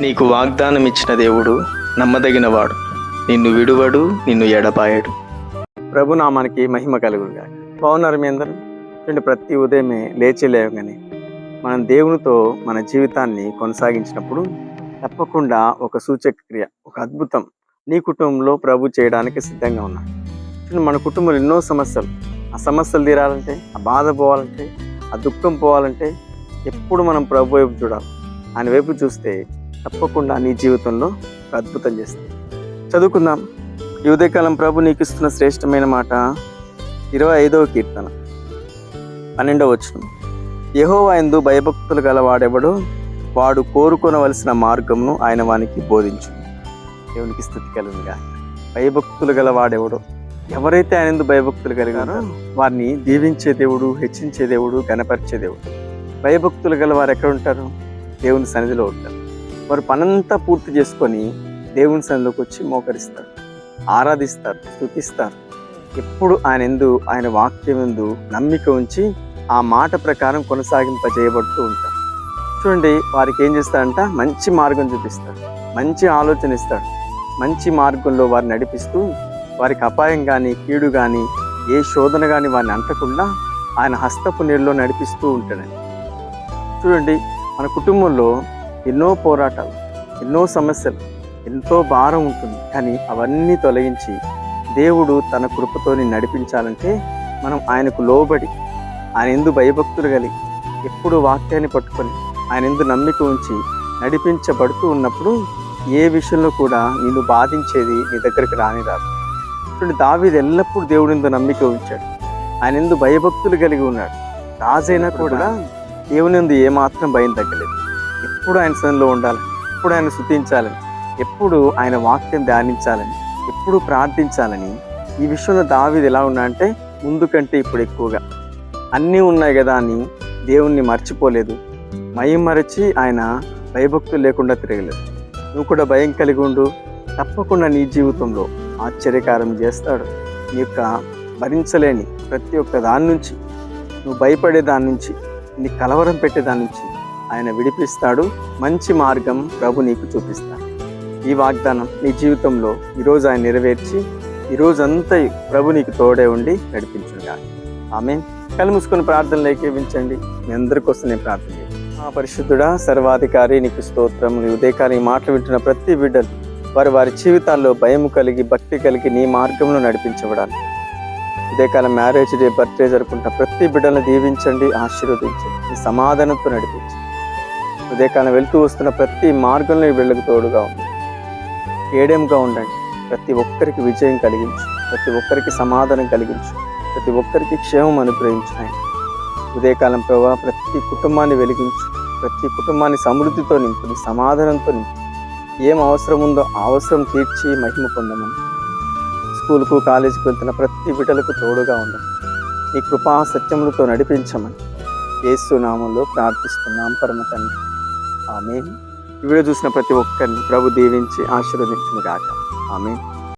నీకు వాగ్దానం ఇచ్చిన దేవుడు నమ్మదగినవాడు. నిన్ను విడువడు నిన్ను ఎడపాయడు ప్రభు నామానికి మహిమ కలుగుగా బాగున్నారు మీ అందరూ? చూడండి ప్రతి ఉదయమే లేచి లేవగానే మనం దేవునితో మన జీవితాన్ని కొనసాగించినప్పుడు తప్పకుండా ఒక సూచక క్రియ ఒక అద్భుతం నీ కుటుంబంలో ప్రభు చేయడానికి సిద్ధంగా ఉన్నాడు చూడండి మన కుటుంబంలో ఎన్నో సమస్యలు. ఆ సమస్యలు తీరాలంటే ఆ బాధ పోవాలంటే ఆ దుఃఖం పోవాలంటే ఎప్పుడు మనం ప్రభు వైపు చూడాలి. ఆయన వైపు చూస్తే తప్పకుండా నీ జీవితంలో అద్భుతం చేస్తుంది చదువుకుందాం. ఈ ప్రభు నీకు ఇస్తున్న శ్రేష్టమైన మాట ఇరవై ఐదవ కీర్తన. పన్నెండవ వచనం. యెహోవా ఆయనందు భయభక్తులు గలవాడెవడు వాడు కోరుకొనవలసిన మార్గమును ఆయన వానికి బోధించు. దేవునికి స్థుతి కలుగుగా భయభక్తులు గలవాడెవడు ఎవరైతే ఆయనందు భయభక్తులు కలిగారో వారిని దీవించే దేవుడు హెచ్చించే దేవుడు గణపరిచే దేవుడు. భయభక్తులు గల వారు ఎక్కడ ఉంటారు? దేవుని సన్నిధిలో ఉంటారు. వారు పనంతా పూర్తి చేసుకొని దేవుని సన్నిధిలోకి వచ్చి మోకరిస్తారు ఆరాధిస్తారు స్థుతిస్తారు ఎప్పుడు ఆయన ఎందు ఆయన వాక్యం ఎందు నమ్మిక ఉంచి ఆ మాట ప్రకారం కొనసాగింపజేయబడుతూ ఉంటారు. చూడండి వారికి ఏం చేస్తారంట? మంచి మార్గం చూపిస్తాడు మంచి ఆలోచన ఇస్తాడు మంచి మార్గంలో వారిని నడిపిస్తూ వారికి అపాయం కానీ కీడు కానీ ఏ శోధన కానీ వారిని అంటకుండా ఆయన హస్తపు నీళ్ళలో నడిపిస్తూ ఉంటాడండి. చూడండి మన కుటుంబంలో ఎన్నో పోరాటాలు ఎన్నో సమస్యలు ఎంతో భారం ఉంటుంది. కానీ అవన్నీ తొలగించి దేవుడు తన కృపతోని నడిపించాలంటే మనం ఆయనకు లోబడి ఆయన ఎందు భయభక్తులు కలిగి ఎప్పుడు వాక్యాన్ని పట్టుకొని ఆయన ఎందు నమ్మిక ఉంచి నడిపించబడుతూ ఉన్నప్పుడు ఏ విషయంలో కూడా నిన్ను బాధించేది నీ దగ్గరికి రాని రాదు. చూడండి దావీదు ఎల్లప్పుడూ దేవుడి ఎందు నమ్మిక ఉంచాడు. ఆయన ఎందు భయభక్తులు కలిగి ఉన్నాడు. రాజైనా కూడా దేవుని ఎందు ఏమాత్రం భయం తగ్గలేదు. ఎప్పుడు ఆయన సన్నిలో ఉండాలి ఎప్పుడు ఆయన శుద్ధించాలని ఎప్పుడు ఆయన వాక్యం ధ్యానించాలని ఎప్పుడు ప్రార్థించాలని ఈ విషయంలో దావిది ఎలా ఉన్నా అంటే ముందు కంటే ఇప్పుడు ఎక్కువగా. అన్నీ ఉన్నాయి కదా అని దేవుణ్ణి మర్చిపోలేదు. మయం మరచి ఆయన భయభక్తులు లేకుండా తిరగలేదు. నువ్వు కూడా భయం కలిగి ఉండు. తప్పకుండా నీ జీవితంలో ఆశ్చర్యకారం చేస్తాడు. నీ యొక్క భరించలేని ప్రతి ఒక్క దాని నుంచి నువ్వు భయపడే దాని నుంచి నీ కలవరం పెట్టే దాని నుంచి ఆయన విడిపిస్తాడు. మంచి మార్గం ప్రభు నీకు చూపిస్తాడు. ఈ వాగ్దానం నీ జీవితంలో ఈరోజు ఆయన నెరవేర్చి ఈరోజంతా ప్రభు నీకు తోడే ఉండి నడిపించుగా ఆమె కళ్ళు మూసుకొని ప్రార్థనలు ఏకీవించండి. మీ అందరి కోసం నేను ప్రార్థన మా ఆ పరిశుద్ధుడా సర్వాధికారి నీకు స్తోత్రం నీ ఉదయకాలం మాటలు వింటున్న ప్రతి బిడ్డలు వారి వారి జీవితాల్లో భయం కలిగి భక్తి కలిగి నీ మార్గంలో నడిపించబడాలి. ఉదయకాలం మ్యారేజ్ డే బర్త్డే జరుపుకుంటున్న ప్రతి బిడ్డలను దీవించండి ఆశీర్వదించండి. ఈ సమాధానంతో నడిపించండి. ఉదయకాలం వెళ్తూ వస్తున్న ప్రతి మార్గంలో ఈ తోడుగా ఉంది. ఏడేంగా ఉండండి. ప్రతి ఒక్కరికి విజయం కలిగించు. ప్రతి ఒక్కరికి సమాధానం కలిగించు. ప్రతి ఒక్కరికి క్షేమం అనుగ్రహించు ఆయన. ఉదయకాలం ప్రభావ ప్రతి కుటుంబాన్ని వెలిగించు. ప్రతి కుటుంబాన్ని సమృద్ధితో నింపు. సమాధానంతో నింపు. ఏం అవసరం ఉందో ఆ అవసరం తీర్చి మహిమ పొందమని. స్కూల్కు కాలేజీకి వెళ్తున్న ప్రతి బిడ్డలకు తోడుగా ఉండమని నీ కృపా సత్యములతో నడిపించమని. ఏసునామంలో ప్రార్థిస్తున్నాం పరమ తండ్రి. ఆమె వీడియో చూసిన ప్రతి ఒక్కరిని ప్రభు దీవించి ఆశీర్వదించును గాక ఆమె